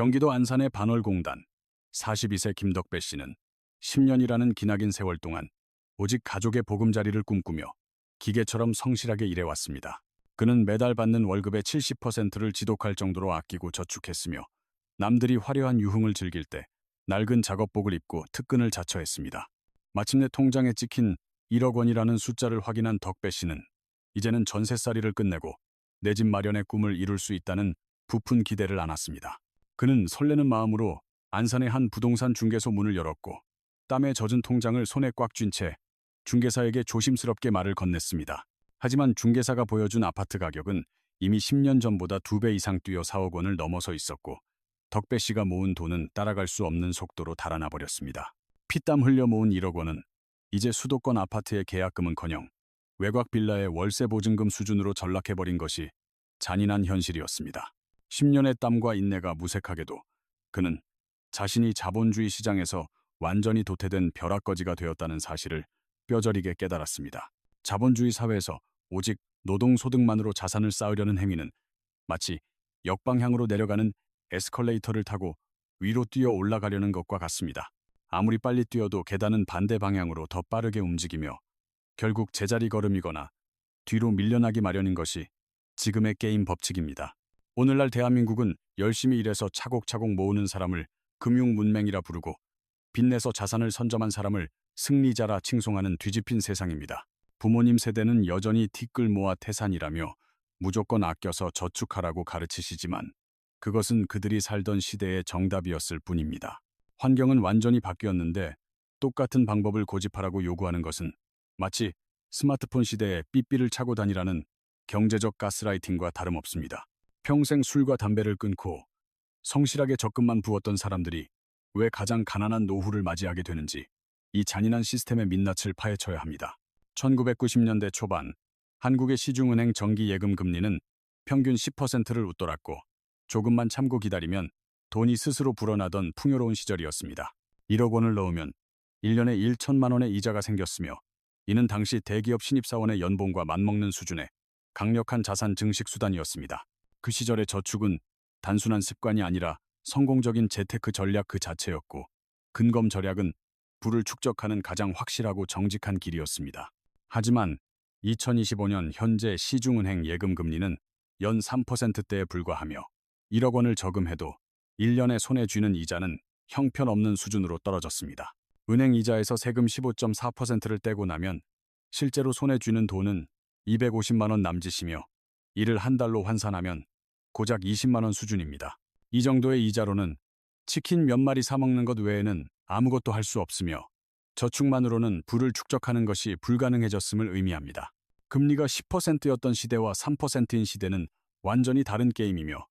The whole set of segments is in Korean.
경기도 안산의 반월공단 42세 김덕배 씨는 10년이라는 기나긴 세월 동안 오직 가족의 보금자리를 꿈꾸며 기계처럼 성실하게 일해왔습니다. 그는 매달 받는 월급의 70%를 지독할 정도로 아끼고 저축했으며 남들이 화려한 유흥을 즐길 때 낡은 작업복을 입고 특근을 자처했습니다. 마침내 통장에 찍힌 1억 원이라는 숫자를 확인한 덕배 씨는 이제는 전세살이를 끝내고 내 집 마련의 꿈을 이룰 수 있다는 부푼 기대를 안았습니다. 그는 설레는 마음으로 안산의 한 부동산 중개소 문을 열었고 땀에 젖은 통장을 손에 꽉 쥔 채 중개사에게 조심스럽게 말을 건넸습니다. 하지만 중개사가 보여준 아파트 가격은 이미 10년 전보다 두 배 이상 뛰어 4억 원을 넘어서 있었고 덕배 씨가 모은 돈은 따라갈 수 없는 속도로 달아나 버렸습니다. 피땀 흘려 모은 1억 원은 이제 수도권 아파트의 계약금은커녕 외곽 빌라의 월세 보증금 수준으로 전락해버린 것이 잔인한 현실이었습니다. 10년의 땀과 인내가 무색하게도 그는 자신이 자본주의 시장에서 완전히 도태된 벼락거지가 되었다는 사실을 뼈저리게 깨달았습니다. 자본주의 사회에서 오직 노동소득만으로 자산을 쌓으려는 행위는 마치 역방향으로 내려가는 에스컬레이터를 타고 위로 뛰어 올라가려는 것과 같습니다. 아무리 빨리 뛰어도 계단은 반대 방향으로 더 빠르게 움직이며 결국 제자리 걸음이거나 뒤로 밀려나기 마련인 것이 지금의 게임 법칙입니다. 오늘날 대한민국은 열심히 일해서 차곡차곡 모으는 사람을 금융문맹이라 부르고 빚내서 자산을 선점한 사람을 승리자라 칭송하는 뒤집힌 세상입니다. 부모님 세대는 여전히 티끌 모아 태산이라며 무조건 아껴서 저축하라고 가르치시지만 그것은 그들이 살던 시대의 정답이었을 뿐입니다. 환경은 완전히 바뀌었는데 똑같은 방법을 고집하라고 요구하는 것은 마치 스마트폰 시대에 삐삐를 차고 다니라는 경제적 가스라이팅과 다름없습니다. 평생 술과 담배를 끊고 성실하게 적금만 부었던 사람들이 왜 가장 가난한 노후를 맞이하게 되는지 이 잔인한 시스템의 민낯을 파헤쳐야 합니다. 1990년대 초반 한국의 시중은행 정기예금 금리는 평균 10%를 웃돌았고 조금만 참고 기다리면 돈이 스스로 불어나던 풍요로운 시절이었습니다. 1억 원을 넣으면 1년에 1천만 원의 이자가 생겼으며 이는 당시 대기업 신입사원의 연봉과 맞먹는 수준의 강력한 자산 증식 수단이었습니다. 그 시절의 저축은 단순한 습관이 아니라 성공적인 재테크 전략 그 자체였고 근검 절약은 부를 축적하는 가장 확실하고 정직한 길이었습니다. 하지만 2025년 현재 시중은행 예금 금리는 연 3%대에 불과하며 1억 원을 저금해도 1년에 손에 쥐는 이자는 형편없는 수준으로 떨어졌습니다. 은행 이자에서 세금 15.4%를 떼고 나면 실제로 손에 쥐는 돈은 250만 원 남짓이며 이를 한 달로 환산하면 고작 20만 원 수준입니다. 이 정도의 이자로는 치킨 몇 마리 사 먹는 것 외에는 아무것도 할 수 없으며 저축만으로는 부를 축적하는 것이 불가능해졌음을 의미합니다. 금리가 10%였던 시대와 3%인 시대는 완전히 다른 게임이며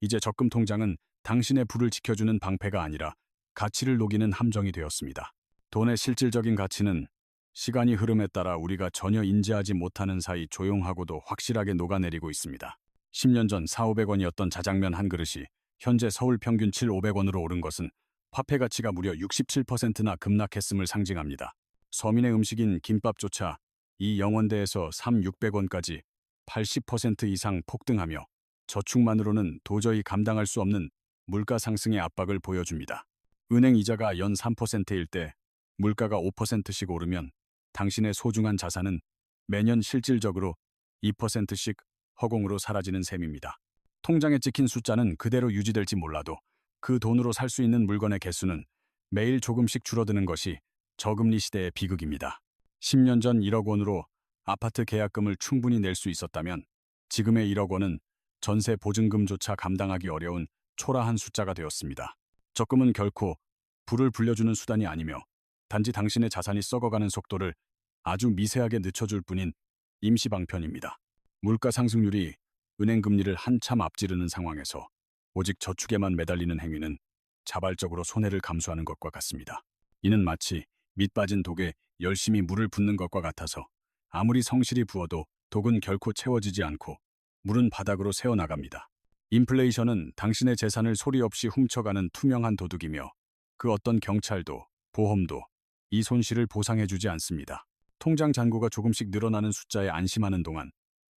이제 적금 통장은 당신의 부를 지켜주는 방패가 아니라 가치를 녹이는 함정이 되었습니다. 돈의 실질적인 가치는 시간이 흐름에 따라 우리가 전혀 인지하지 못하는 사이 조용하고도 확실하게 녹아내리고 있습니다. 10년 전 4, 500원이었던 자장면 한 그릇이 현재 서울 평균 7, 500원으로 오른 것은 화폐 가치가 무려 67%나 급락했음을 상징합니다. 서민의 음식인 김밥조차 이 영원대에서 3, 600원까지 80% 이상 폭등하며 저축만으로는 도저히 감당할 수 없는 물가 상승의 압박을 보여줍니다. 은행 이자가 연 3%일 때 물가가 5%씩 오르면 당신의 소중한 자산은 매년 실질적으로 2%씩 허공으로 사라지는 셈입니다. 통장에 찍힌 숫자는 그대로 유지될지 몰라도 그 돈으로 살 수 있는 물건의 개수는 매일 조금씩 줄어드는 것이 저금리 시대의 비극입니다. 10년 전 1억 원으로 아파트 계약금을 충분히 낼 수 있었다면 지금의 1억 원은 전세 보증금조차 감당하기 어려운 초라한 숫자가 되었습니다. 적금은 결코 불을 불려주는 수단이 아니며 단지 당신의 자산이 썩어가는 속도를 아주 미세하게 늦춰줄 뿐인 임시방편입니다. 물가 상승률이 은행 금리를 한참 앞지르는 상황에서 오직 저축에만 매달리는 행위는 자발적으로 손해를 감수하는 것과 같습니다. 이는 마치 밑 빠진 독에 열심히 물을 붓는 것과 같아서 아무리 성실히 부어도 독은 결코 채워지지 않고 물은 바닥으로 새어나갑니다. 인플레이션은 당신의 재산을 소리 없이 훔쳐가는 투명한 도둑이며 그 어떤 경찰도 보험도 이 손실을 보상해주지 않습니다. 통장 잔고가 조금씩 늘어나는 숫자에 안심하는 동안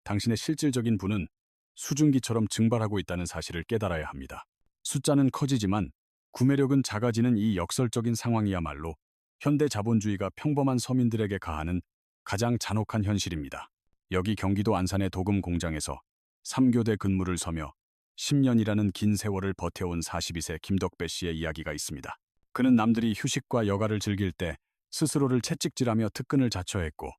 당신의 실질적인 부는 수증기처럼 증발하고 있다는 사실을 깨달아야 합니다. 숫자는 커지지만 구매력은 작아지는 이 역설적인 상황이야말로 현대 자본주의가 평범한 서민들에게 가하는 가장 잔혹한 현실입니다. 여기 경기도 안산의 도금 공장에서 3교대 근무를 서며 10년이라는 긴 세월을 버텨온 42세 김덕배 씨의 이야기가 있습니다. 그는 남들이 휴식과 여가를 즐길 때 스스로를 채찍질하며 특근을 자처했고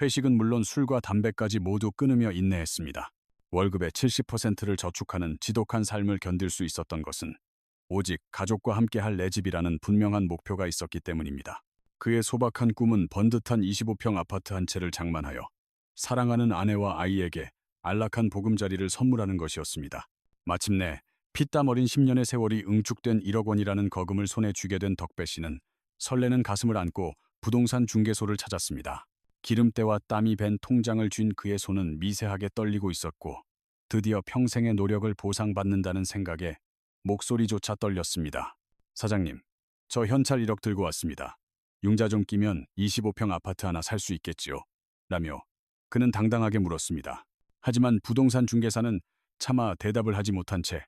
회식은 물론 술과 담배까지 모두 끊으며 인내했습니다. 월급의 70%를 저축하는 지독한 삶을 견딜 수 있었던 것은 오직 가족과 함께할 내 집이라는 분명한 목표가 있었기 때문입니다. 그의 소박한 꿈은 번듯한 25평 아파트 한 채를 장만하여 사랑하는 아내와 아이에게 안락한 보금자리를 선물하는 것이었습니다. 마침내 피땀 어린 10년의 세월이 응축된 1억 원이라는 거금을 손에 쥐게 된 덕배 씨는 설레는 가슴을 안고 부동산 중개소를 찾았습니다. 기름때와 땀이 밴 통장을 쥔 그의 손은 미세하게 떨리고 있었고 드디어 평생의 노력을 보상받는다는 생각에 목소리조차 떨렸습니다. 사장님, 저 현찰 1억 들고 왔습니다. 융자 좀 끼면 25평 아파트 하나 살 수 있겠지요? 라며 그는 당당하게 물었습니다. 하지만 부동산 중개사는 차마 대답을 하지 못한 채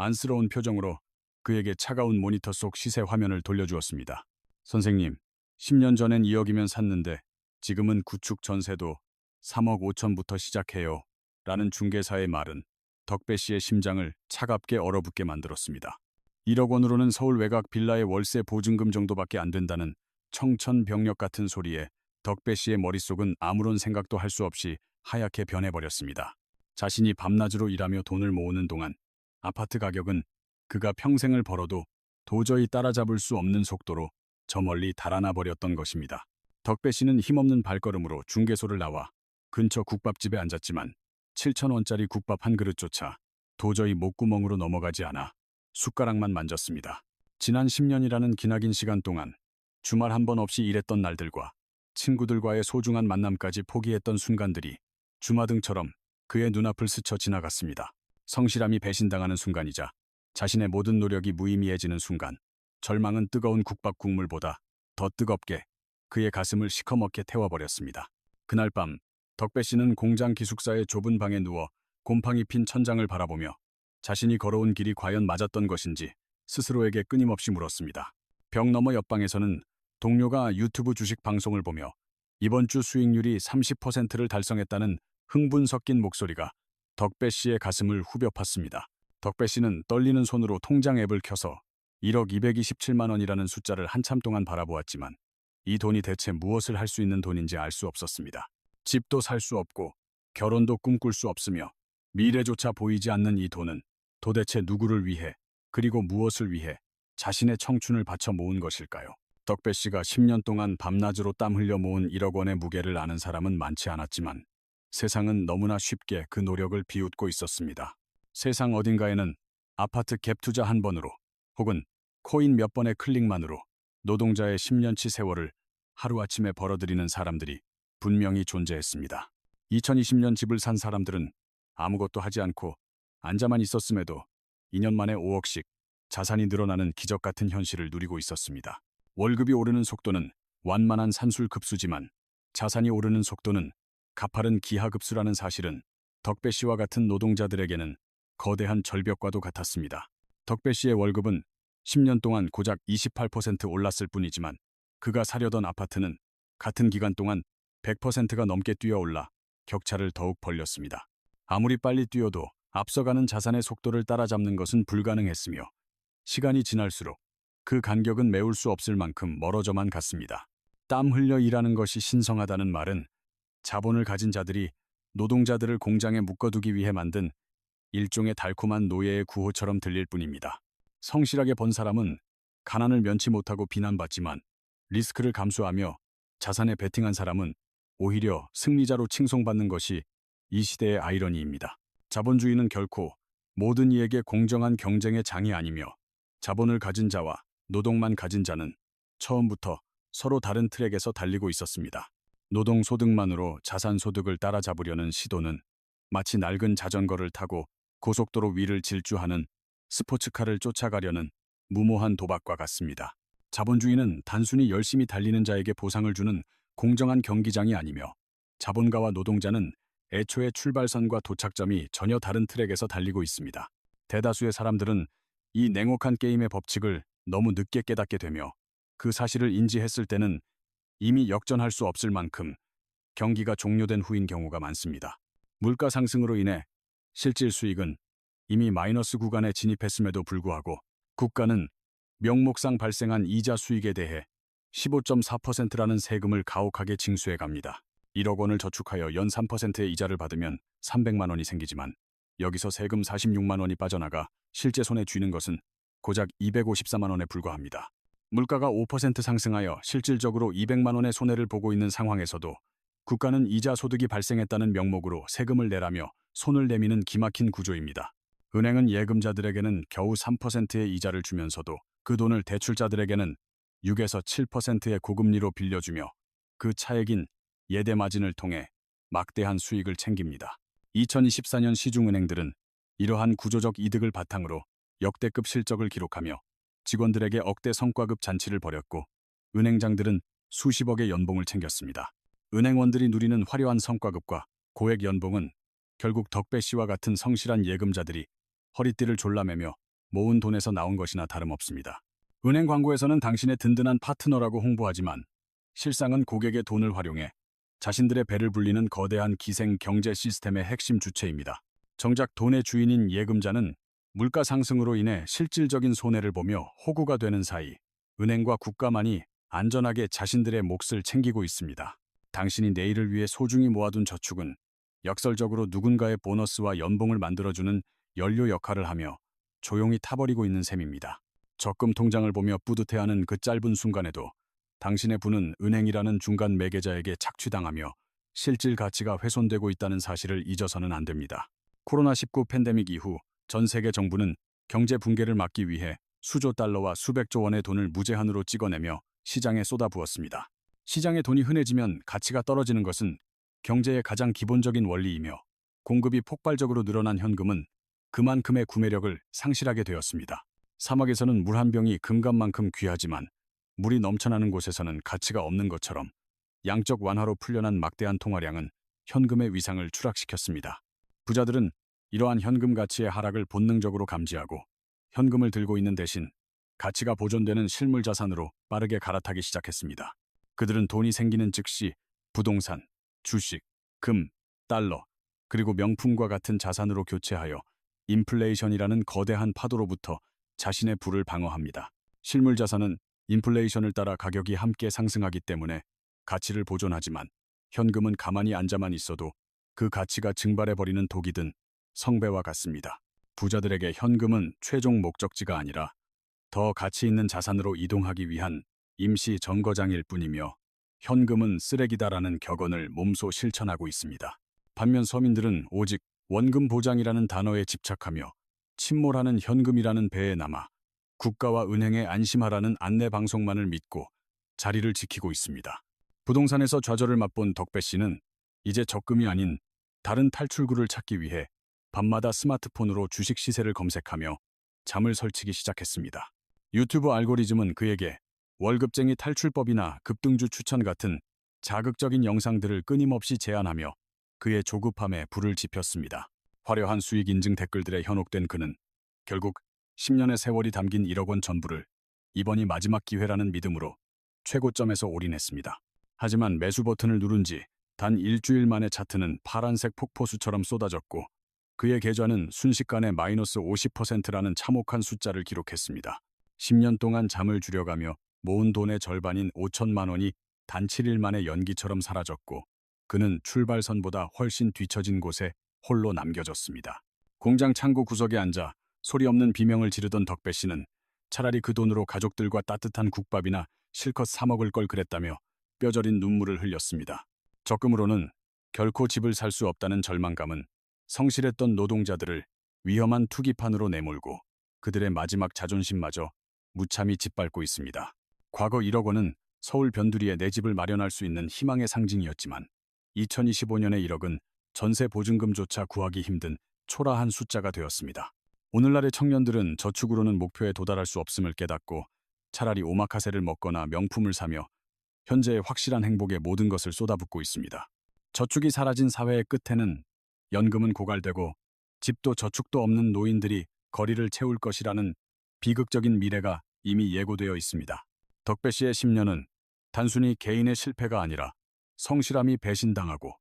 안쓰러운 표정으로 그에게 차가운 모니터 속 시세 화면을 돌려주었습니다. 선생님, 10년 전엔 2억이면 샀는데 지금은 구축 전세도 3억 5천부터 시작해요. 라는 중개사의 말은 덕배 씨의 심장을 차갑게 얼어붙게 만들었습니다. 1억 원으로는 서울 외곽 빌라의 월세 보증금 정도밖에 안 된다는 청천벽력 같은 소리에 덕배 씨의 머릿속은 아무런 생각도 할 수 없이 하얗게 변해버렸습니다. 자신이 밤낮으로 일하며 돈을 모으는 동안 아파트 가격은 그가 평생을 벌어도 도저히 따라잡을 수 없는 속도로 저 멀리 달아나 버렸던 것입니다. 덕배 씨는 힘없는 발걸음으로 중개소를 나와 근처 국밥집에 앉았지만 7천원짜리 국밥 한 그릇조차 도저히 목구멍으로 넘어가지 않아 숟가락만 만졌습니다. 지난 10년이라는 기나긴 시간 동안 주말 한 번 없이 일했던 날들과 친구들과의 소중한 만남까지 포기했던 순간들이 주마등처럼 그의 눈앞을 스쳐 지나갔습니다. 성실함이 배신당하는 순간이자 자신의 모든 노력이 무의미해지는 순간 절망은 뜨거운 국밥 국물보다 더 뜨겁게 그의 가슴을 시커멓게 태워버렸습니다. 그날 밤 덕배 씨는 공장 기숙사의 좁은 방에 누워 곰팡이 핀 천장을 바라보며 자신이 걸어온 길이 과연 맞았던 것인지 스스로에게 끊임없이 물었습니다. 벽 너머 옆방에서는 동료가 유튜브 주식 방송을 보며 이번 주 수익률이 30%를 달성했다는 흥분 섞인 목소리가 덕배 씨의 가슴을 후벼 팠습니다. 덕배 씨는 떨리는 손으로 통장 앱을 켜서 1억 227만 원이라는 숫자를 한참 동안 바라보았지만 이 돈이 대체 무엇을 할 수 있는 돈인지 알 수 없었습니다. 집도 살 수 없고 결혼도 꿈꿀 수 없으며 미래조차 보이지 않는 이 돈은 도대체 누구를 위해 그리고 무엇을 위해 자신의 청춘을 바쳐 모은 것일까요? 덕배 씨가 10년 동안 밤낮으로 땀 흘려 모은 1억 원의 무게를 아는 사람은 많지 않았지만 세상은 너무나 쉽게 그 노력을 비웃고 있었습니다. 세상 어딘가에는 아파트 갭 투자 한 번으로 혹은 코인 몇 번의 클릭만으로 노동자의 10년치 세월을 하루아침에 벌어들이는 사람들이 분명히 존재했습니다. 2020년 집을 산 사람들은 아무것도 하지 않고 앉아만 있었음에도 2년 만에 5억씩 자산이 늘어나는 기적 같은 현실을 누리고 있었습니다. 월급이 오르는 속도는 완만한 산술 급수지만 자산이 오르는 속도는 가파른 기하급수라는 사실은 덕배 씨와 같은 노동자들에게는 거대한 절벽과도 같았습니다. 덕배 씨의 월급은 10년 동안 고작 28% 올랐을 뿐이지만 그가 사려던 아파트는 같은 기간 동안 100%가 넘게 뛰어올라 격차를 더욱 벌렸습니다. 아무리 빨리 뛰어도 앞서가는 자산의 속도를 따라잡는 것은 불가능했으며 시간이 지날수록 그 간격은 메울 수 없을 만큼 멀어져만 갔습니다. 땀 흘려 일하는 것이 신성하다는 말은 자본을 가진 자들이 노동자들을 공장에 묶어두기 위해 만든 일종의 달콤한 노예의 구호처럼 들릴 뿐입니다. 성실하게 번 사람은 가난을 면치 못하고 비난받지만 리스크를 감수하며 자산에 베팅한 사람은 오히려 승리자로 칭송받는 것이 이 시대의 아이러니입니다. 자본주의는 결코 모든 이에게 공정한 경쟁의 장이 아니며 자본을 가진 자와 노동만 가진 자는 처음부터 서로 다른 트랙에서 달리고 있었습니다. 노동 소득만으로 자산 소득을 따라잡으려는 시도는 마치 낡은 자전거를 타고 고속도로 위를 질주하는 스포츠카를 쫓아가려는 무모한 도박과 같습니다. 자본주의는 단순히 열심히 달리는 자에게 보상을 주는 공정한 경기장이 아니며 자본가와 노동자는 애초에 출발선과 도착점이 전혀 다른 트랙에서 달리고 있습니다. 대다수의 사람들은 이 냉혹한 게임의 법칙을 너무 늦게 깨닫게 되며 그 사실을 인지했을 때는 이미 역전할 수 없을 만큼 경기가 종료된 후인 경우가 많습니다. 물가 상승으로 인해 실질 수익은 이미 마이너스 구간에 진입했음에도 불구하고 국가는 명목상 발생한 이자 수익에 대해 15.4%라는 세금을 가혹하게 징수해 갑니다. 1억 원을 저축하여 연 3%의 이자를 받으면 300만 원이 생기지만 여기서 세금 46만 원이 빠져나가 실제 손에 쥐는 것은 고작 254만 원에 불과합니다. 물가가 5% 상승하여 실질적으로 200만 원의 손해를 보고 있는 상황에서도 국가는 이자 소득이 발생했다는 명목으로 세금을 내라며 손을 내미는 기막힌 구조입니다. 은행은 예금자들에게는 겨우 3%의 이자를 주면서도 그 돈을 대출자들에게는 6에서 7%의 고금리로 빌려주며 그 차액인 예대 마진을 통해 막대한 수익을 챙깁니다. 2024년 시중은행들은 이러한 구조적 이득을 바탕으로 역대급 실적을 기록하며 직원들에게 억대 성과급 잔치를 벌였고 은행장들은 수십억의 연봉을 챙겼습니다. 은행원들이 누리는 화려한 성과급과 고액 연봉은 결국 덕배 씨와 같은 성실한 예금자들이 허리띠를 졸라매며 모은 돈에서 나온 것이나 다름없습니다. 은행 광고에서는 당신의 든든한 파트너라고 홍보하지만 실상은 고객의 돈을 활용해 자신들의 배를 불리는 거대한 기생 경제 시스템의 핵심 주체입니다. 정작 돈의 주인인 예금자는 물가 상승으로 인해 실질적인 손해를 보며 호구가 되는 사이 은행과 국가만이 안전하게 자신들의 몫을 챙기고 있습니다. 당신이 내일을 위해 소중히 모아둔 저축은 역설적으로 누군가의 보너스와 연봉을 만들어주는 연료 역할을 하며 조용히 타버리고 있는 셈입니다. 적금 통장을 보며 뿌듯해하는 그 짧은 순간에도 당신의 부는 은행이라는 중간 매개자에게 착취당하며 실질 가치가 훼손되고 있다는 사실을 잊어서는 안 됩니다. 코로나19 팬데믹 이후 전 세계 정부는 경제 붕괴를 막기 위해 수조 달러와 수백조 원의 돈을 무제한으로 찍어내며 시장에 쏟아부었습니다. 시장의 돈이 흔해지면 가치가 떨어지는 것은 경제의 가장 기본적인 원리이며 공급이 폭발적으로 늘어난 현금은 그만큼의 구매력을 상실하게 되었습니다. 사막에서는 물 한 병이 금값만큼 귀하지만 물이 넘쳐나는 곳에서는 가치가 없는 것처럼 양적 완화로 풀려난 막대한 통화량은 현금의 위상을 추락시켰습니다. 부자들은 이러한 현금 가치의 하락을 본능적으로 감지하고 현금을 들고 있는 대신 가치가 보존되는 실물 자산으로 빠르게 갈아타기 시작했습니다. 그들은 돈이 생기는 즉시 부동산, 주식, 금, 달러, 그리고 명품과 같은 자산으로 교체하여 인플레이션이라는 거대한 파도로부터 자신의 부를 방어합니다. 실물 자산은 인플레이션을 따라 가격이 함께 상승하기 때문에 가치를 보존하지만 현금은 가만히 앉아만 있어도 그 가치가 증발해버리는 독이 든 성배와 같습니다. 부자들에게 현금은 최종 목적지가 아니라 더 가치 있는 자산으로 이동하기 위한 임시 정거장일 뿐이며 현금은 쓰레기다라는 격언을 몸소 실천하고 있습니다. 반면 서민들은 오직 원금 보장이라는 단어에 집착하며 침몰하는 현금이라는 배에 남아 국가와 은행에 안심하라는 안내 방송만을 믿고 자리를 지키고 있습니다. 부동산에서 좌절을 맛본 덕배 씨는 이제 적금이 아닌 다른 탈출구를 찾기 위해 밤마다 스마트폰으로 주식 시세를 검색하며 잠을 설치기 시작했습니다. 유튜브 알고리즘은 그에게 월급쟁이 탈출법이나 급등주 추천 같은 자극적인 영상들을 끊임없이 제안하며 그의 조급함에 불을 지폈습니다. 화려한 수익 인증 댓글들에 현혹된 그는 결국 10년의 세월이 담긴 1억 원 전부를 이번이 마지막 기회라는 믿음으로 최고점에서 올인했습니다. 하지만 매수 버튼을 누른 지 단 일주일 만에 차트는 파란색 폭포수처럼 쏟아졌고 그의 계좌는 순식간에 마이너스 50%라는 참혹한 숫자를 기록했습니다. 10년 동안 잠을 줄여가며 모은 돈의 절반인 5천만 원이 단 7일 만에 연기처럼 사라졌고 그는 출발선보다 훨씬 뒤처진 곳에 홀로 남겨졌습니다. 공장 창고 구석에 앉아 소리 없는 비명을 지르던 덕배 씨는 차라리 그 돈으로 가족들과 따뜻한 국밥이나 실컷 사 먹을 걸 그랬다며 뼈저린 눈물을 흘렸습니다. 적금으로는 결코 집을 살 수 없다는 절망감은 성실했던 노동자들을 위험한 투기판으로 내몰고 그들의 마지막 자존심마저 무참히 짓밟고 있습니다. 과거 1억 원은 서울 변두리에 내 집을 마련할 수 있는 희망의 상징이었지만 2025년의 1억은 전세 보증금조차 구하기 힘든 초라한 숫자가 되었습니다. 오늘날의 청년들은 저축으로는 목표에 도달할 수 없음을 깨닫고 차라리 오마카세를 먹거나 명품을 사며 현재의 확실한 행복에 모든 것을 쏟아붓고 있습니다. 저축이 사라진 사회의 끝에는 연금은 고갈되고 집도 저축도 없는 노인들이 거리를 채울 것이라는 비극적인 미래가 이미 예고되어 있습니다. 덕배 씨의 10년은 단순히 개인의 실패가 아니라 성실함이 배신당하고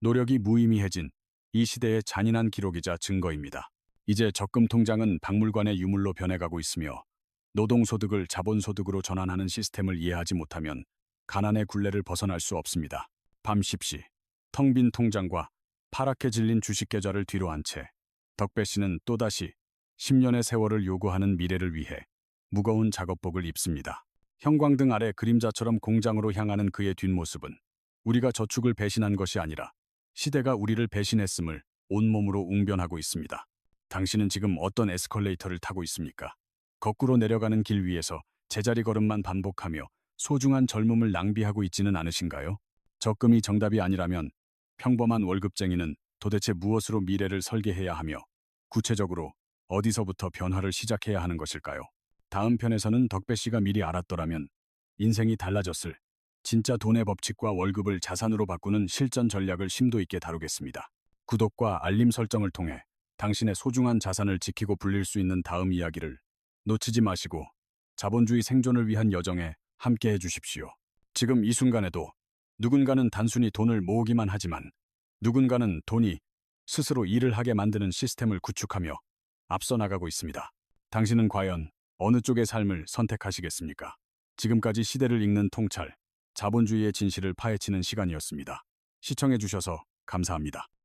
노력이 무의미해진 이 시대의 잔인한 기록이자 증거입니다. 이제 적금 통장은 박물관의 유물로 변해가고 있으며 노동소득을 자본소득으로 전환하는 시스템을 이해하지 못하면 가난의 굴레를 벗어날 수 없습니다. 밤 10시 텅 빈 통장과 파랗게 질린 주식 계좌를 뒤로 한 채 덕배 씨는 또다시 10년의 세월을 요구하는 미래를 위해 무거운 작업복을 입습니다. 형광등 아래 그림자처럼 공장으로 향하는 그의 뒷모습은 우리가 저축을 배신한 것이 아니라 시대가 우리를 배신했음을 온몸으로 웅변하고 있습니다. 당신은 지금 어떤 에스컬레이터를 타고 있습니까? 거꾸로 내려가는 길 위에서 제자리 걸음만 반복하며 소중한 젊음을 낭비하고 있지는 않으신가요? 적금이 정답이 아니라면 평범한 월급쟁이는 도대체 무엇으로 미래를 설계해야 하며 구체적으로 어디서부터 변화를 시작해야 하는 것일까요? 다음 편에서는 덕배 씨가 미리 알았더라면 인생이 달라졌을 진짜 돈의 법칙과 월급을 자산으로 바꾸는 실전 전략을 심도 있게 다루겠습니다. 구독과 알림 설정을 통해 당신의 소중한 자산을 지키고 불릴 수 있는 다음 이야기를 놓치지 마시고 자본주의 생존을 위한 여정에 함께 해주십시오. 지금 이 순간에도 누군가는 단순히 돈을 모으기만 하지만 누군가는 돈이 스스로 일을 하게 만드는 시스템을 구축하며 앞서 나가고 있습니다. 당신은 과연 어느 쪽의 삶을 선택하시겠습니까? 지금까지 시대를 읽는 통찰, 자본주의의 진실을 파헤치는 시간이었습니다. 시청해주셔서 감사합니다.